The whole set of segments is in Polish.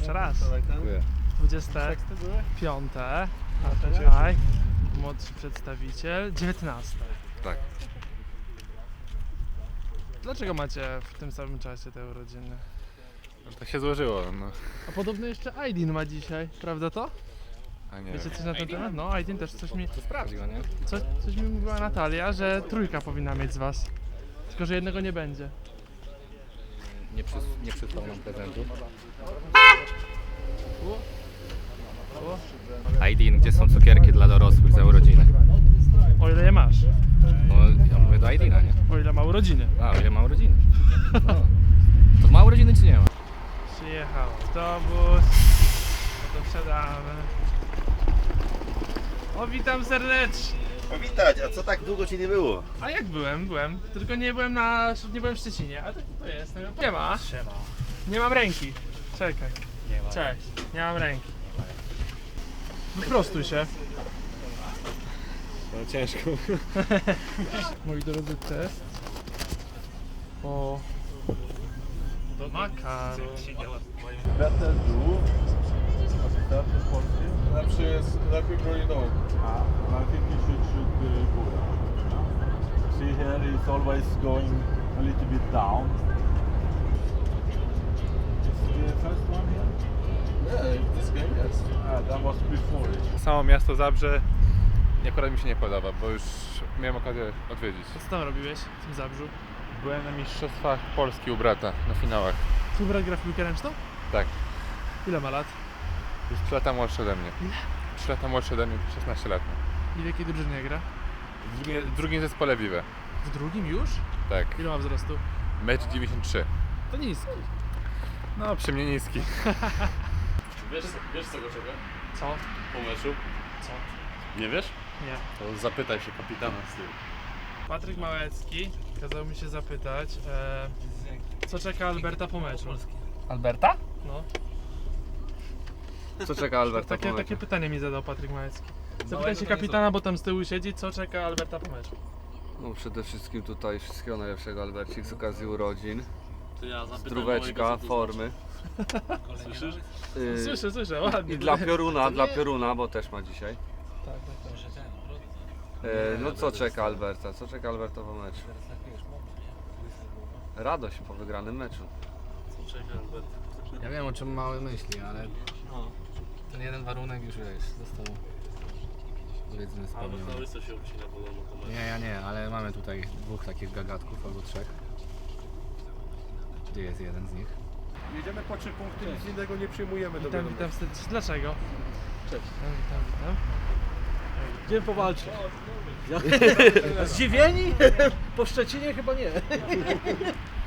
Jeszcze raz. Dziękuję. 25. A tutaj młodszy przedstawiciel. 19. Tak. Dlaczego macie w tym samym czasie te urodziny? No Tak się złożyło, no. A podobno jeszcze Aidin ma dzisiaj, prawda to? A nie Wiecie coś na ten temat? No, Aidin też coś mi, To sprawdziła, nie? coś, coś mi mówiła Natalia, że trójka powinna mieć z was. Tylko, że jednego nie będzie. Nie, przys nie przysłał nam prezentu. Aidin, gdzie są cukierki dla dorosłych za urodziny? o ile je masz. No, ja mówię do Aidina, nie? O ile ma urodziny. A, o ile ma urodziny? No. To ma urodziny czy nie ma? Przyjechał autobus. No to wsiadamy. O, witam serdecznie. No widać, a co tak długo ci nie było? A jak byłem? Byłem. Tylko nie byłem na. nie byłem w Szczecinie. A to, to jest. Nie ma. Siema. Nie mam ręki. Czekaj. Nie ma. Cześć. Nie mam ręki. Wyprostuj się. No ciężko. Moi drodzy, test. O. Makaron. Better do. Tak, po polsku. Lepszy jest, lepiej broni dołek. A, I think you should shoot the góra. See here it's always going a little bit down. It's the first one here? Nie, this game jest. Ah, that was before it. Samo miasto Zabrze akurat mi się nie podoba, bo już miałem okazję odwiedzić. Co tam robiłeś w tym zabrzu? Byłem na Mistrzostwach Polski u brata, na finałach. Twój brat gra w piłkę ręczną? Tak. Ile ma lat? Jest 3 lata młodszy ode mnie. Ile? 3 lata młodszy ode mnie, 16 lat. I w jakiej drużynie gra? W drugim, w drugim zespole Vive. W drugim już? Tak. Ile ma wzrostu? Mecz 93. To niski. No, przy mnie niski. Wiesz, wiesz co go czeka? Co? Po meczu? Co? Nie wiesz? Nie. To zapytaj się kapitana z tyłu. Patryk Małecki kazał mi się zapytać, e, co czeka Alberta po meczu. Alberta? No, Co czeka Alberta takie, takie pytanie mi zadał Patryk Małecki. Zapytaj się kapitana, bo tam z tyłu siedzi, co czeka Alberta po meczu. No przede wszystkim tutaj wszystkiego najlepszego Albercik z okazji urodzin. To ja zapytam Zdróweczka, mojego, co to formy. Słyszysz? Yy, Słyszę, słyszę, ładnie. I dla pioruna, dla pioruna, bo też ma dzisiaj. Tak, tak, tak. Yy, no co czeka Alberta? Co czeka Alberta po meczu? Radość po wygranym meczu. Co czeka Albert? Ja wiem o czym mały myśli, ale ten jeden warunek już wiesz, został powiedzmy spełniony. łyso się obcina podobno po meczu. Nie, ja nie, ale mamy tutaj dwóch takich gagatków albo trzech. Gdzie jest jeden z nich? Jedziemy po trzy punkty, nic innego nie przyjmujemy Witam, witam serdecznie. Dlaczego? Cześć. Witam, witam, witam. Idziemy powalczyć. Zdziwieni? Po Szczecinie chyba nie.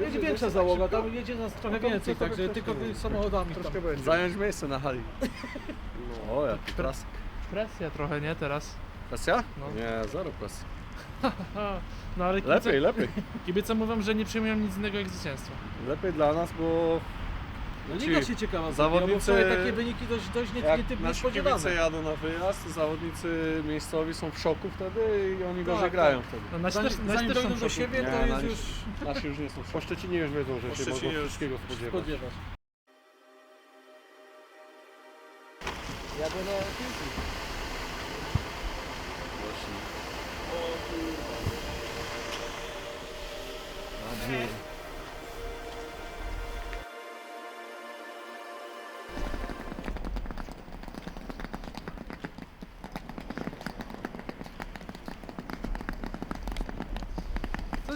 Jedzie większa załoga, tam jedzie nas trochę więcej, także tylko samochodami troszkę będzie. Zająć miejsce na hali. O, jaki pras. Presja trochę, nie? Teraz. Presja? No. Nie, zero presji. No ale kibice, Lepiej, lepiej. kibice mówią, że nie przyjmują nic innego jak zwycięstwo. Lepiej dla nas, bo No Ci liga się ciekawa zawodnicy- zawodnicy... bo wczoraj takie wyniki dość, dość nie, nie, jak nie, nasi kibice jadą na wyjazd, zawodnicy miejscowi są w szoku wtedy i oni gorzej Tak, grają tak. wtedy. No, nasi Zanim, też, nasi zanim też są dojdą w do szoku. siebie, to Nie, jest nasi- już Nasi już nie są. Po Szczecinie już wiedzą, że się Szczecinie mogą już wszystkiego spodziewać. spodziewasz. Jadę na piłki.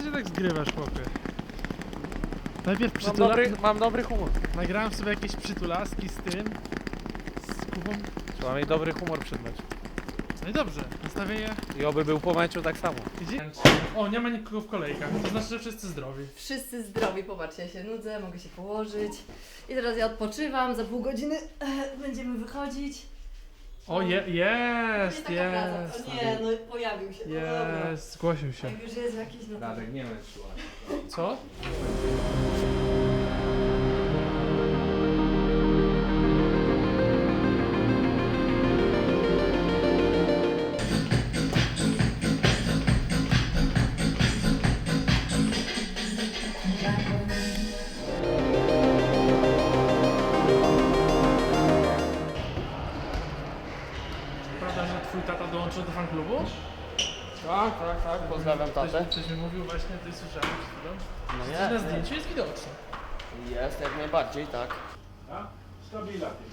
Co się tak zgrywasz, chłopie? Najpierw Mam przytula... dobry, mam dobry humor. Nagrałem sobie jakieś przytulaski z tym, z Kubą. Trzeba mieć dobry humor przed meczem. No i dobrze, nastawienie I oby był po meczu tak samo. idzie. O, nie ma nikogo w kolejkach, to znaczy, że wszyscy zdrowi. Wszyscy zdrowi, popatrzcie, ja się nudzę, mogę się położyć. I teraz ja odpoczywam, za pół godziny e, będziemy wychodzić. O, je, jest, taka praca. jest. O nie, no pojawił się. No dobra. Jest, zgłosił się. Jak już jest jakiś, no to... Radek, nie mecz Co? Ktoś, ktoś mi mówił właśnie, ty słyszałem przed chwilą. No Coś na zdjęciu jest widoczne. Jest, jak najbardziej, tak. Yeah? Stability.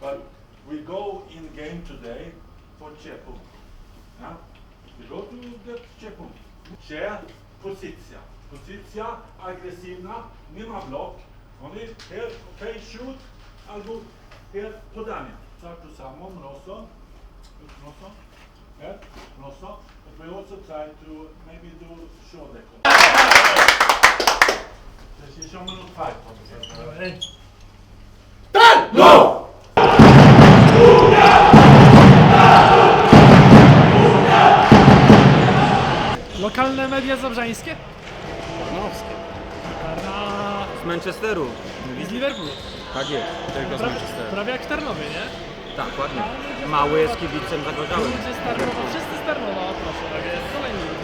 But we go in game today for. Yeah? We go to the Czechów. Share pozycja. Pozycja agresywna, nie ma blok. Only here, okay, shoot, albo here podanie. Tak to samo, mocno. Mocno. Yeah, mocno. But we also try to maybe do shoulder. 60 minut fight. Ej, Lokalne media zabrzańskie? Tarnowskie. Tarna... Z Manchesteru. Z Liverpoolu. Tak jest, tylko z Prawie, Manchesteru. prawie jak w Tarnowie, nie? Tak, ładnie. Mały jest kibicem zagorzałym. Z wszyscy z Tarnowa, proszę, tak jest. Kolejny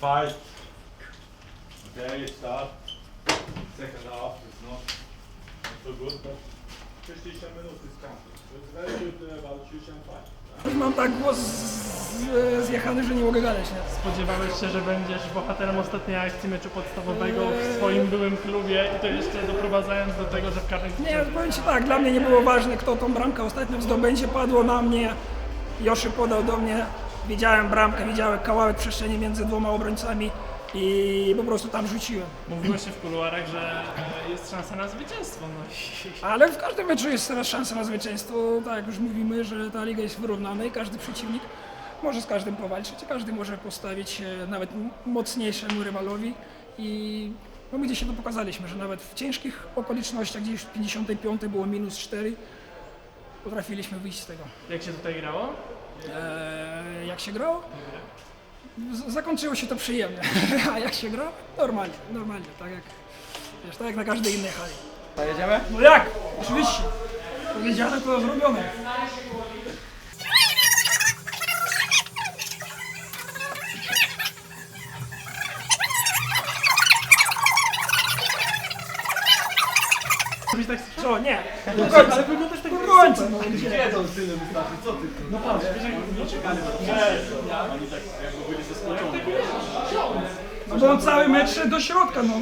Fight. Okay, start. Second half is not, not so good, but 60 minutes is counting. So it's very good uh, walczysz and fight. Już mam tak głos z- zjechany, że nie mogę gadać. Nie? Spodziewałeś się, że będziesz bohaterem ostatniej akcji meczu podstawowego w swoim byłym klubie i to jeszcze doprowadzając do tego, że w karnym Nie, powiem Ci tak, dla mnie nie było ważne, kto tą bramkę ostatnią zdobędzie, padło na mnie. Joszy podał do mnie, widziałem bramkę, widziałem kawałek przestrzeni między dwoma obrońcami i po prostu tam rzuciłem. Mówiło się w kuluarach, że e, jest szansa na zwycięstwo. No i Ale w każdym meczu jest teraz szansa na zwycięstwo. Tak jak już mówimy, że ta liga jest wyrównana i każdy przeciwnik może z każdym powalczyć każdy może postawić się nawet m- mocniejszemu rywalowi. I no my dzisiaj to pokazaliśmy, że nawet w ciężkich okolicznościach, gdzie już w 55 było minus 4, potrafiliśmy wyjść z tego. jak się tutaj grało? Eee, jak się grało? Z- zakończyło się to przyjemnie, a jak się gra? Normalnie, normalnie, tak jak, wiesz, tak jak na każdej innej hali. Jedziemy? No jak? Oczywiście. Powiedziane to zrobione. Tak Co? Nie. Do końca. Ale wyglądasz tak do końca. No, gdzie? No patrz, wiesz jak nie czekali. No bo on cały mecz do środka, no.